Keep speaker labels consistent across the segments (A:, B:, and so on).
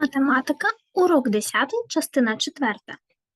A: Математика, урок 10, частина 4.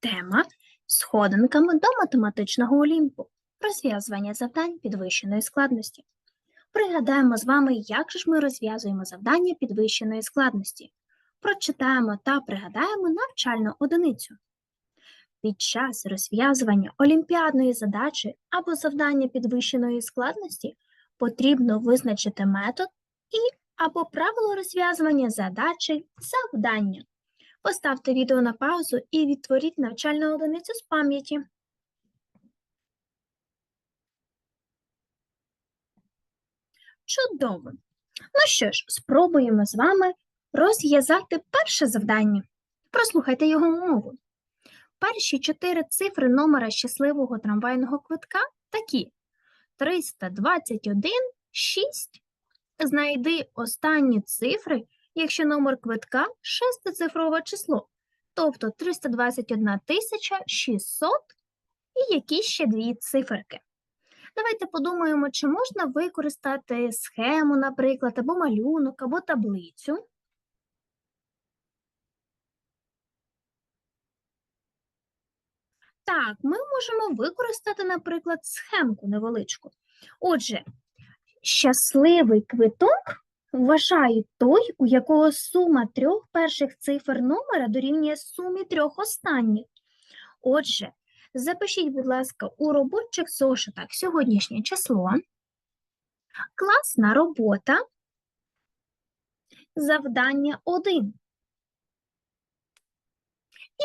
A: Тема Сходинками до математичного олімпу. Розв'язування завдань підвищеної складності. Пригадаємо з вами, як же ж ми розв'язуємо завдання підвищеної складності. Прочитаємо та пригадаємо навчальну одиницю. Під час розв'язування олімпіадної задачі або завдання підвищеної складності потрібно визначити метод і або правило розв'язування задачі завдання. Поставте відео на паузу і відтворіть навчальну одиницю з пам'яті. Чудово! Ну що ж, спробуємо з вами розв'язати перше завдання. Прослухайте його умову. Перші чотири цифри номера щасливого трамвайного квитка такі: 321, 6 Знайди останні цифри, якщо номер квитка шестицифрове число, тобто 321 600 і якісь ще дві циферки. Давайте подумаємо, чи можна використати схему, наприклад, або малюнок, або таблицю. Так, ми можемо використати, наприклад, схемку невеличку. Отже, Щасливий квиток вважає той, у якого сума трьох перших цифр номера дорівнює сумі трьох останніх. Отже, запишіть, будь ласка, у робочих зошитах сьогоднішнє число, класна робота, завдання 1.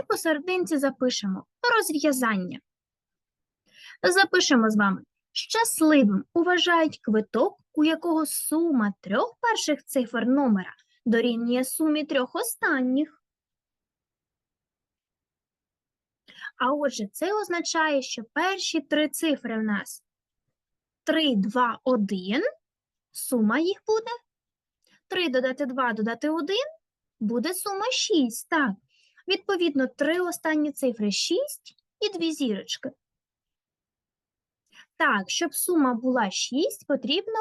A: І посерединці запишемо розв'язання. Запишемо з вами Щасливим вважають квиток, у якого сума трьох перших цифр номера дорівнює сумі трьох останніх. А отже, це означає, що перші три цифри в нас 3, 2, 1, сума їх буде. 3 додати 2 додати 1 буде сума 6. Так, відповідно, три останні цифри 6 і дві зірочки. Так, щоб сума була 6, потрібно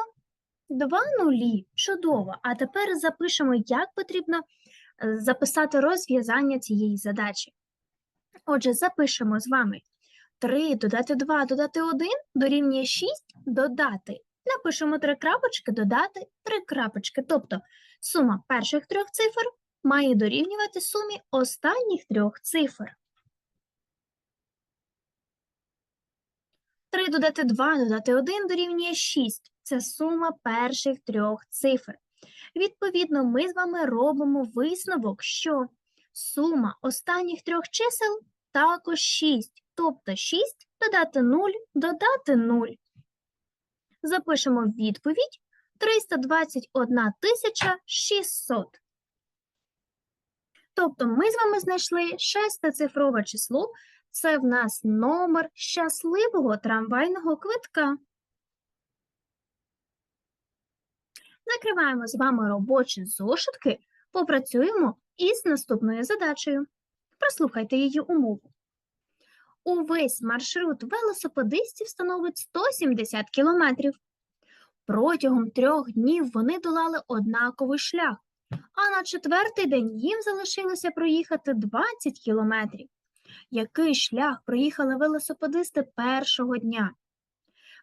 A: 2 нулі. Чудово. А тепер запишемо, як потрібно е, записати розв'язання цієї задачі. Отже, запишемо з вами 3 додати 2 додати 1 дорівнює 6 додати. Напишемо 3 крапочки, додати 3 крапочки. Тобто сума перших трьох цифр має дорівнювати сумі останніх трьох цифр. 3 додати 2 додати 1 дорівнює 6. Це сума перших трьох цифр. Відповідно, ми з вами робимо висновок, що сума останніх трьох чисел також 6. Тобто 6 додати 0 додати 0. Запишемо відповідь 321 600. Тобто ми з вами знайшли шестицифрове число, це в нас номер щасливого трамвайного квитка. Закриваємо з вами робочі зошитки, попрацюємо із наступною задачею. Прослухайте її умову. Увесь маршрут велосипедистів становить 170 кілометрів. Протягом трьох днів вони долали однаковий шлях, а на четвертий день їм залишилося проїхати 20 кілометрів який шлях проїхали велосипедисти першого дня.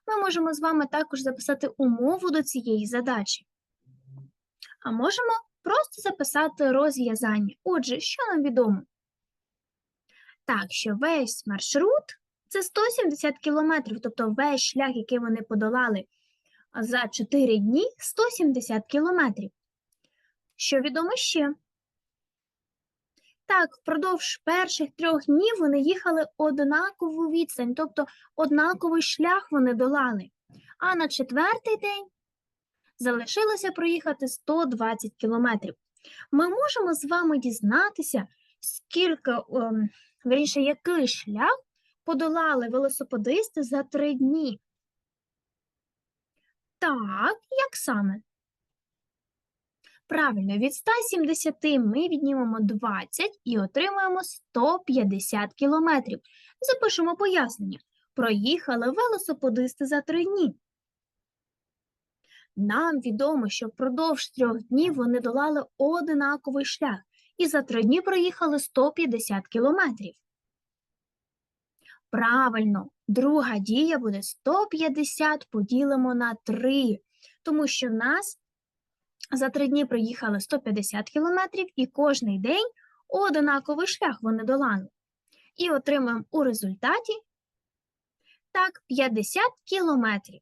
A: Ми можемо з вами також записати умову до цієї задачі. А можемо просто записати розв'язання. Отже, що нам відомо? Так, що весь маршрут це 170 кілометрів, тобто весь шлях, який вони подолали за 4 дні 170 кілометрів. Що відомо ще? Так, впродовж перших трьох днів вони їхали однакову відстань, тобто однаковий шлях вони долали. А на четвертий день залишилося проїхати 120 кілометрів. Ми можемо з вами дізнатися, скільки, ем, вірніше, який шлях подолали велосипедисти за три дні. Так, як саме? Правильно, від 170 ми віднімемо 20 і отримаємо 150 кілометрів. Запишемо пояснення. Проїхали велосипедисти за три дні. Нам відомо, що впродовж трьох днів вони долали одинаковий шлях. і за три дні проїхали 150 кілометрів. Правильно, друга дія буде 150 поділимо на 3, тому що в нас за три дні проїхали 150 кілометрів і кожний день одинаковий шлях вони долали. І отримаємо у результаті так 50 кілометрів.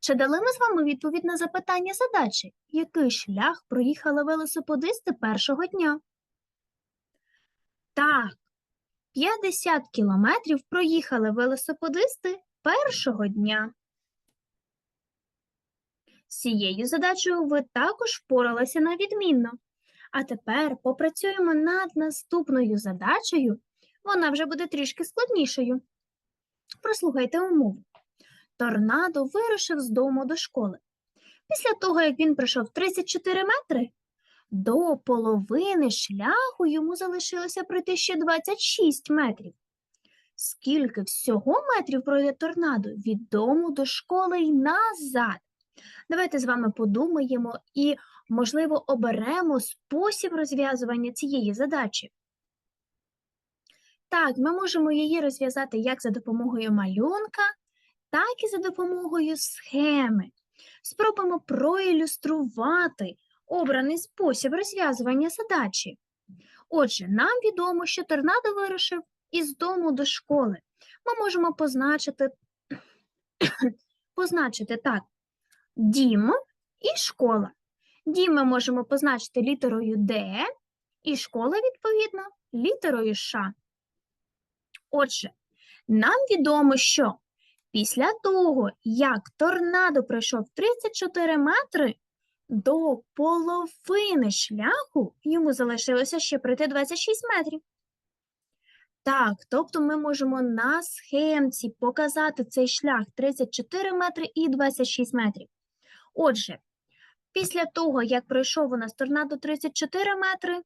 A: Чи дали ми з вами відповідь на запитання задачі? Який шлях проїхали велосипедисти першого дня? Так, 50 кілометрів проїхали велосипедисти першого дня. Цією задачею ви також впоралися на відмінно. А тепер попрацюємо над наступною задачею. Вона вже буде трішки складнішою. Прослухайте умову. Торнадо вирушив з дому до школи. Після того, як він пройшов 34 метри, до половини шляху йому залишилося пройти ще 26 метрів. Скільки всього метрів пройде торнадо від дому до школи й назад? Давайте з вами подумаємо і, можливо, оберемо спосіб розв'язування цієї задачі. Так, ми можемо її розв'язати як за допомогою малюнка, так і за допомогою схеми. Спробуємо проілюструвати обраний спосіб розв'язування задачі. Отже, нам відомо, що торнадо вирушив із дому до школи. Ми можемо позначити, позначити так, дім і школа. Дім ми можемо позначити літерою Д, і школа, відповідно, літерою Ш. Отже, нам відомо, що після того, як торнадо пройшов 34 метри, до половини шляху йому залишилося ще пройти 26 метрів. Так, тобто ми можемо на схемці показати цей шлях 34 метри і 26 метрів. Отже, після того, як пройшов у нас торнадо 34 метри,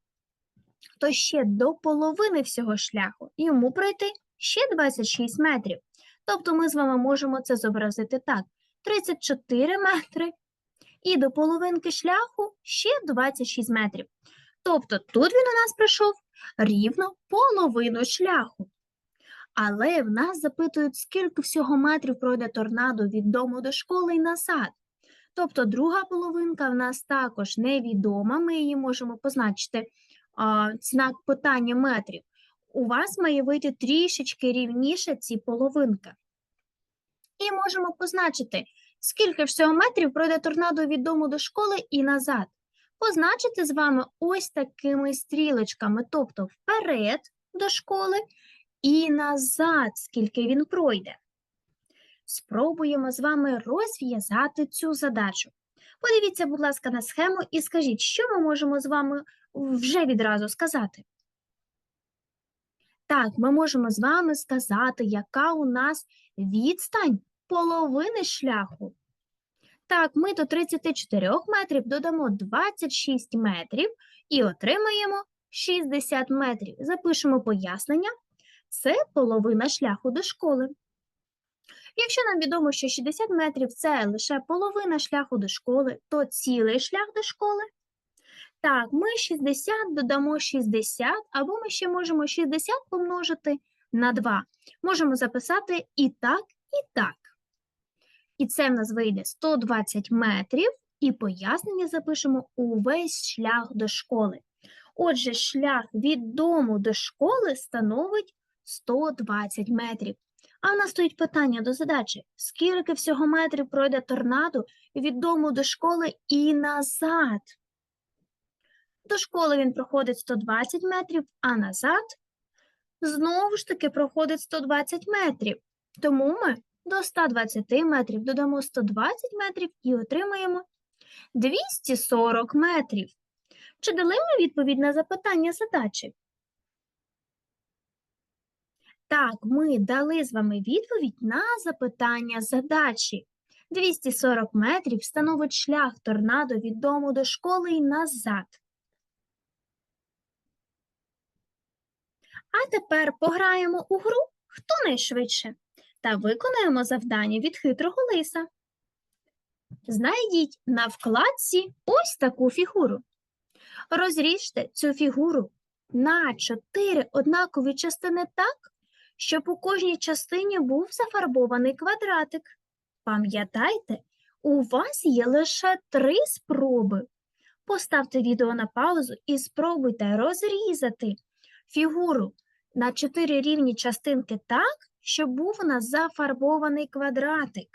A: то ще до половини всього шляху йому пройти ще 26 метрів. Тобто ми з вами можемо це зобразити так: 34 метри і до половинки шляху ще 26 метрів. Тобто тут він у нас пройшов рівно половину шляху. Але в нас запитують, скільки всього метрів пройде торнадо від дому до школи і назад. Тобто друга половинка в нас також невідома, ми її можемо позначити а, знак питання метрів. У вас має вийти трішечки рівніше ці половинки. І можемо позначити, скільки всього метрів пройде торнадо від дому до школи і назад. Позначити з вами ось такими стрілочками, тобто вперед до школи і назад, скільки він пройде. Спробуємо з вами розв'язати цю задачу. Подивіться, будь ласка, на схему і скажіть, що ми можемо з вами вже відразу сказати. Так, ми можемо з вами сказати, яка у нас відстань половини шляху. Так, ми до 34 метрів додамо 26 метрів і отримаємо 60 метрів. Запишемо пояснення. Це половина шляху до школи. Якщо нам відомо, що 60 метрів це лише половина шляху до школи, то цілий шлях до школи. Так, ми 60 додамо 60, або ми ще можемо 60 помножити на 2. Можемо записати і так, і так. І це в нас вийде 120 метрів, і пояснення запишемо увесь шлях до школи. Отже, шлях від дому до школи становить 120 метрів. А в нас стоїть питання до задачі: скільки всього метрів пройде торнадо від дому до школи і назад? До школи він проходить 120 метрів, а назад знову ж таки проходить 120 метрів. Тому ми до 120 метрів додамо 120 метрів і отримаємо 240 метрів. Чи дали ми відповідь на запитання задачі? Так, ми дали з вами відповідь на запитання задачі. 240 метрів становить шлях торнадо від дому до школи і назад. А тепер пограємо у гру Хто найшвидше та виконаємо завдання від хитрого лиса. Знайдіть на вкладці ось таку фігуру. Розріжте цю фігуру на чотири однакові частини так, щоб у кожній частині був зафарбований квадратик. Пам'ятайте, у вас є лише три спроби. Поставте відео на паузу і спробуйте розрізати фігуру на чотири рівні частинки так, щоб був у нас зафарбований квадратик.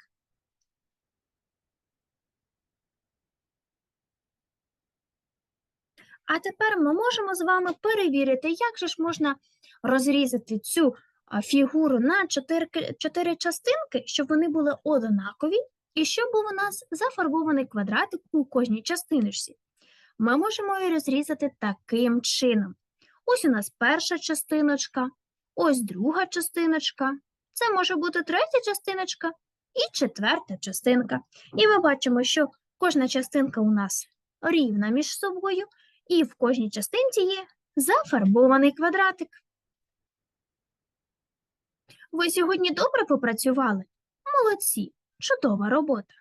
A: А тепер ми можемо з вами перевірити, як же ж можна розрізати цю фігуру на чотири, чотири частинки, щоб вони були однакові, і щоб був у нас зафарбований квадратик у кожній частиночці. Ми можемо її розрізати таким чином. Ось у нас перша частиночка, ось друга частиночка, це може бути третя частиночка і четверта частинка. І ми бачимо, що кожна частинка у нас рівна між собою, і в кожній частинці є зафарбований квадратик. Ви сьогодні добре попрацювали? Молодці, чудова робота.